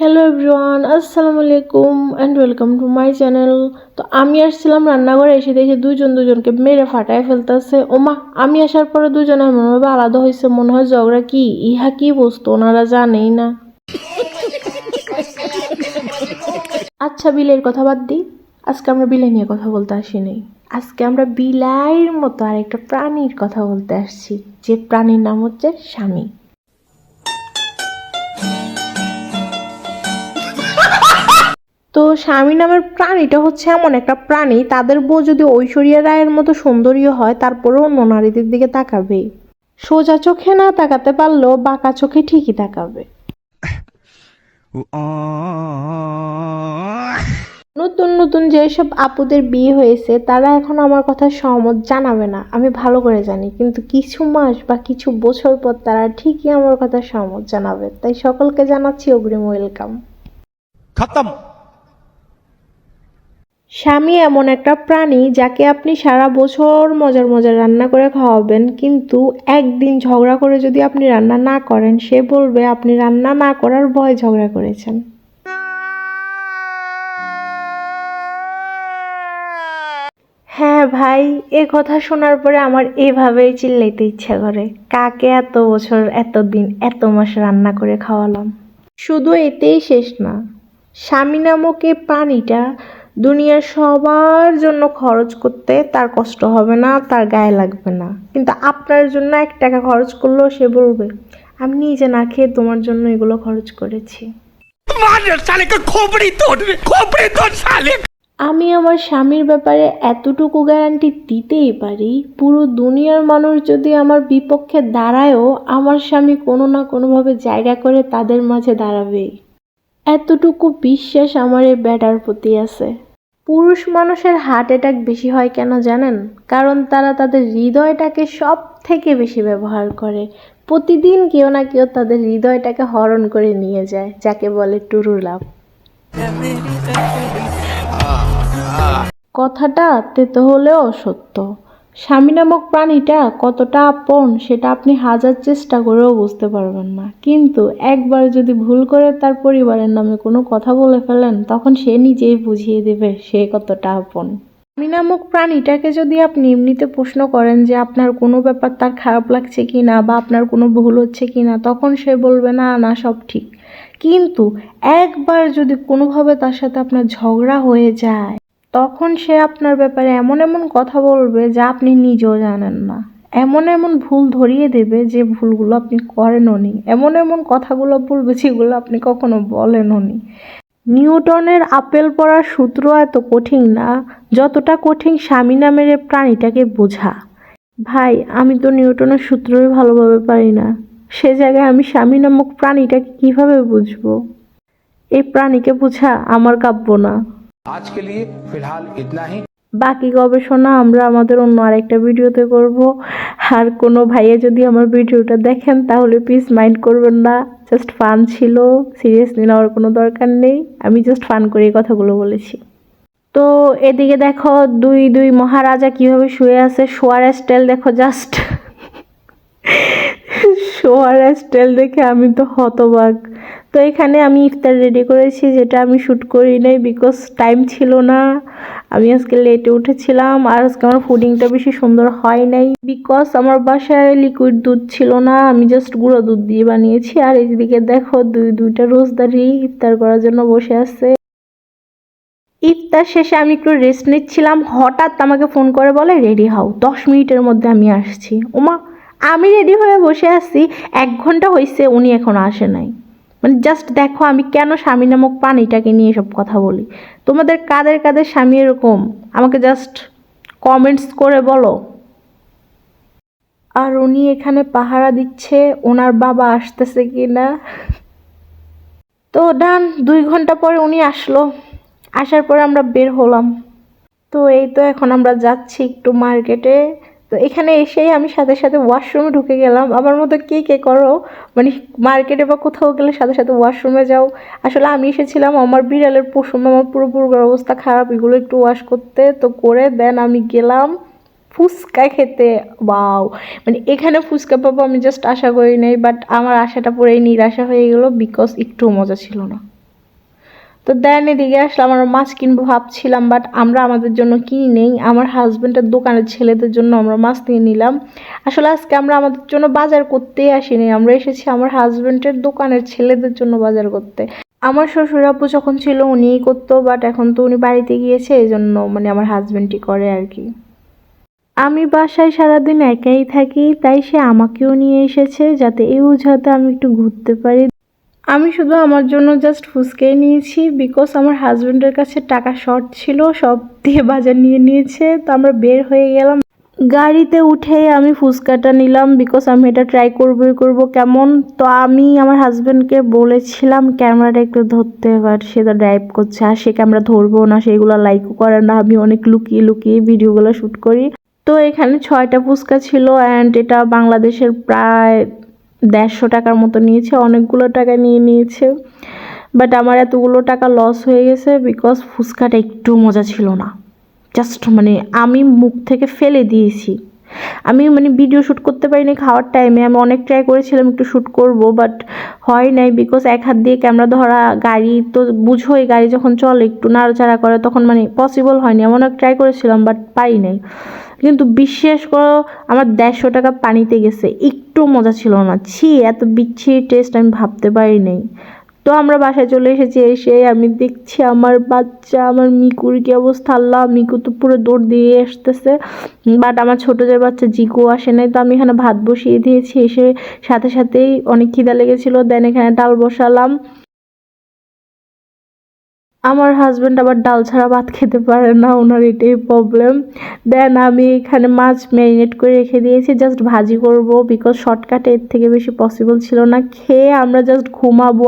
Hello everyone আসসালামু আলাইকুম and welcome to my channel তো আমি আসছিলাম রান্নাঘরে, এসে দেখি দুজন দুজনকে মেরে ফাটায় ফেলতেছে। ওমা, আমি আসার পরে দুজনের মনোভাবে আলাদা হয়েছে মনে হয় ঝগড়া কি? ইহা কি বস্তু? ওনারা জানেই না। আচ্ছা বিলের কথা বাদ দিই আজকে আমরা বিলে নিয়ে কথা বলতে আসিনি আজকে আমরা বিলাইয়ের মতো আরেকটা প্রাণীর কথা বলতে আসছি, যে প্রাণীর নাম হচ্ছে স্বামী। স্বামী নামের প্রাণীটা হচ্ছে এমন একটা প্রাণী, তাদের বউ যদি ঐশ্বরিয়া রায়ের মতো সুন্দরীও হয় তারপরে অন্য নারীদের দিকে তাকাবে। সোজা চোখে না তাকাতে পারলেও বাঁকা চোখে ঠিকই তাকাবে। নতুন নতুন যেসব আপুদের বিয়ে হয়েছে, তারা এখন আমার কথা সহমত জানাবে না। আমি ভালো করে জানি, কিন্তু কিছু মাস বা কিছু বছর পর তারা ঠিকই আমার কথা সহমত জানাবে। তাই সকলকে জানাচ্ছি অগ্রিম ওয়েলকাম। খতম! স্বামী এমন একটা প্রাণী যাকে আপনি সারা বছর মজার মজার রান্না করে খাওয়াবেন, কিন্তু একদিন ঝগড়া করে যদি আপনি রান্না না করেন, সে বলবে আপনি রান্না না করার ভয় ঝগড়া করেছেন। হ্যাঁ ভাই, এ কথা শোনার পরে আমার এভাবেই চিল্লাইতে ইচ্ছা করে। কাকে এত বছর, এত দিন, এত মাস রান্না করে খাওয়ালাম? শুধু এতেই শেষ না, স্বামী নামক এই প্রাণীটা দুনিয়ার সবার জন্য খরচ করতে তার কষ্ট হবে না তার গায়ে লাগবে না। কিন্তু আপনার জন্য এক টাকা খরচ করলেও সে বলবে আমি নিজে না খেয়ে তোমার জন্য এগুলো খরচ করেছি। আমি আমার স্বামীর ব্যাপারে এতটুকু গ্যারান্টি দিতেই পারি পুরো দুনিয়ার মানুষ যদি আমার বিপক্ষে দাঁড়ায়ও আমার স্বামী কোনো না কোনোভাবে জায়গা করে তাদের মাঝে দাঁড়াবেই। এতটুকু বিশ্বাস আমার এই ব্যাটার প্রতি আছে। পুরুষ মানুষের হার্ট অ্যাটাক বেশি হয় কেন জানেন? কারণ তারা তাদের হৃদয়টাকে সব থেকে বেশি ব্যবহার করে। প্রতিদিন কেউ না কেউ তাদের হৃদয়টাকে হরণ করে নিয়ে যায়, যাকে বলে টুরু লাভ। কথাটা তেতো হলেও সত্য। স্বামী নামক প্রাণীটা কতটা আপন, সেটা আপনি হাজার চেষ্টা করেও বুঝতে পারবেন না। কিন্তু একবার যদি ভুল করে তার পরিবারের নামে কোনো কথা বলে ফেলেন, তখন সে নিজেই বুঝিয়ে দেবে সে কতটা আপন। স্বামী নামক প্রাণীটাকে যদি আপনি এমনিতে প্রশ্ন করেন যে আপনার কোনো ব্যাপার তার খারাপ লাগছে কি না বা আপনার কোনো ভুল হচ্ছে কি না তখন সে বলবে, না না, সব ঠিক। কিন্তু একবার যদি কোনোভাবে তার সাথে আপনার ঝগড়া হয়ে যায় তখন সে আপনার ব্যাপারে এমন এমন কথা বলবে যা আপনি নিজেও জানেন না। এমন এমন ভুল ধরিয়ে দেবে যে ভুলগুলো আপনি করেনও নি। এমন এমন কথাগুলো বলবে যেগুলো আপনি কখনো বলেনও নি। নিউটনের আপেল পড়ার সূত্র এত কঠিন না, যতটা কঠিন স্বামী নামের প্রাণীটাকে বোঝা। ভাই, আমি তো নিউটনের সূত্রই ভালোভাবে পারি না। সে জায়গায় আমি স্বামী নামক প্রাণীটাকে কীভাবে বুঝব? এই প্রাণীকে বোঝা আমার কাব্য না। आज के लिए फिलहाल इतना ही বাকি গবেষণা আমরা আমাদের অন্য আরেকটা ভিডিওতে করব আর কোনো ভাইয়া যদি আমার ভিডিওটা দেখেন তাহলে প্লিজ মাইন্ড করবেন না জাস্ট ফান ছিল সিরিয়াসলি নেওয়ার কোনো দরকার নেই আমি জাস্ট ফান করে এই কথাগুলো বলেছি তো এদিকে দেখো দুই দুই মহারাজা কিভাবে শুয়ে আছে শোয়ার স্টাইল দেখো জাস্ট শোয়ার স্টাইল দেখে আমি তো হতবাক তো এখানে আমি ইফতার রেডি করেছি, যেটা আমি শ্যুট করি নাই বিকজ টাইম ছিল না। আমি আজকে লেটে উঠেছিলাম আর আজকে আমার ফুডিংটা বেশি সুন্দর হয় নাই। বিকজ আমার বাসায় লিকুইড দুধ ছিল না, আমি জাস্ট গুঁড়ো দুধ দিয়ে বানিয়েছি। আর এইদিকে দেখো দুই, দুইটা রোজদারি ইফতার করার জন্য বসে আছে। ইফতার শেষে আমি একটু রেস্ট নিচ্ছিলাম। হঠাৎ আমাকে ফোন করে বলে রেডি হও। দশ মিনিটের মধ্যে আমি আসছি। ওমা আমি রেডি হয়ে বসে আছি। এক ঘণ্টা হয়েছে উনি এখনও আসে নাই। মানে জাস্ট দেখো আমি কেন স্বামী নামক প্রাণীটাকে নিয়ে সব কথা বলি? তোমাদের কাদের কাদের স্বামী এরকম? আমাকে জাস্ট কমেন্টস করে বলো। আর উনি এখানে পাহারা দিচ্ছে, ওনার বাবা আসতেছে কি না তো ডান, দুই ঘণ্টা পরে উনি আসলো। আসার পরে আমরা বের হলাম। তো এই তো এখন আমরা যাচ্ছি একটু মার্কেটে। তো এখানে এসেই আমি সাথে সাথে ওয়াশরুমে ঢুকে গেলাম। আমার মতো কে কে করো? মানে মার্কেটে বা কোথাও গেলে সাথে সাথে ওয়াশরুমে যাও। আসলে আমি এসেছিলাম আমার বিড়ালের পশম আমার পুরো পুরো অবস্থা খারাপ, এগুলো একটু ওয়াশ করতে। তো করে দেন আমি গেলাম ফুচকা খেতে। বাও মানে এখানে ফুচকা পাবো আমি জাস্ট আশা করি নাই বাট আমার আশাটা পুরোই নিরাশা হয়ে গেলো বিকজ একটু মজা ছিল না। তো দেন এদিকে আসলাম, আমরা মাছ কিনবো ভাবছিলাম বাট আমরা আমাদের জন্য কিনি নেই। আমার হাজব্যান্ডের দোকানের ছেলেদের জন্য আমরা মাছ নিয়ে নিলাম। আসলে আজকে আমরা আমাদের জন্য বাজার করতেই আসিনি, আমরা এসেছি আমার হাজব্যান্ডের দোকানের ছেলেদের জন্য বাজার করতে। আমার শ্বশুর আব্বু যখন ছিল উনিই করতো বাট এখন তো উনি বাড়িতে গিয়েছে এই জন্য মানে আমার হাজব্যান্ডই করে আর কি। আমি বাসায় সারাদিন একাই থাকি, তাই সে আমাকেও নিয়ে এসেছে, যাতে এই উজাতে আমি একটু ঘুরতে পারি। আমি শুধু আমার জন্য জাস্ট ফুচকাই নিয়েছি বিকজ আমার হাজব্যান্ডের কাছে টাকা শর্ট ছিল, সব দিয়ে বাজার নিয়ে নিয়েছে, তো আমরা বের হয়ে গেলাম। গাড়িতে উঠে আমি ফুচকাটা নিলাম বিকজ আমি এটা ট্রাই করবোই করব কেমন? তো আমি আমার হাজব্যান্ডকে বলেছিলাম, ক্যামেরাটা একটু ধরতে বাট সে তো ড্রাইভ করছে, আর সে ক্যামেরা ধরবো না, সেগুলো লাইকও করে না। আমি অনেক লুকিয়ে লুকিয়ে ভিডিওগুলো শ্যুট করি। তো এখানে ছয়টা ফুচকা ছিল অ্যান্ড এটা বাংলাদেশের প্রায় দেড়শো টাকার মতো নিয়েছে, অনেকগুলো টাকা নিয়ে নিয়েছে। বাট আমার এতগুলো টাকা লস হয়ে গেছে বিকজ ফুচকাটা একটু মজা ছিল না। জাস্ট মানে আমি মুখ থেকে ফেলে দিয়েছি। আমি মানে ভিডিও শ্যুট করতে পারিনি, খাওয়ার টাইমে আমি অনেক ট্রাই করেছিলাম একটু শ্যুট করব বাট হয় নাই বিকজ এক হাত দিয়ে ক্যামেরা ধরা, গাড়ি তো বুঝোই, গাড়ি যখন চলে একটু নাড়াচাড়া করে, তখন মানে পসিবল হয়নি। আমি অনেক ট্রাই করেছিলাম বাট পারি নাই। কিন্তু বিশ্বাস করো, আমার দেড়শো টাকা পানিতে গেছে, একটু মজা ছিল না। ছি, এত বিচ্ছিরি টেস্ট আমি ভাবতে পারি নাই তো আমরা বাসায় চলে এসেছি, এসে আমি দেখছি আমার বাচ্চা, আমার মিকুর কি অবস্থা, আল্লাহ, মিকু তো পুরো দৌড় দিয়ে আসতেছে। বাট আমার ছোটো যে বাচ্চা, জিকু আসে নাই, তো আমি এখানে ভাত বসিয়ে দিয়েছি, এসে সাথে সাথেই অনেক খিদা লেগেছিলো দেন এখানে ডাল বসালাম। আমার হাজব্যান্ড আবার ডাল ছাড়া ভাত খেতে পারে না, ওনার এটাই প্রবলেম দেন আমি এখানে মাছ ম্যারিনেট করে রেখে দিয়েছি জাস্ট ভাজি করব বিকজ শর্টকাটে এর থেকে বেশি পসিবল ছিল না। খেয়ে আমরা জাস্ট ঘুমাবো।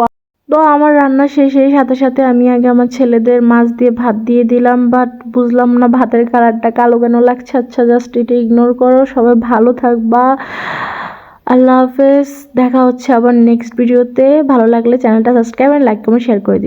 তো আমার রান্না শেষের সাথে সাথে আমি আগে আমার ছেলেদের মাছ দিয়ে ভাত দিয়ে দিলাম বাট বুঝলাম না ভাতের কালারটা কালো কেন লাগছে। আচ্ছা জাস্ট এটা ইগনোর করো, সবাই ভালো থাকবা। আল্লাহ হাফেজ, দেখা হচ্ছে আবার নেক্সট ভিডিওতে ভালো লাগলে চ্যানেলটা সাবস্ক্রাইব আর লাইক কমেন্ট শেয়ার করে দিবে।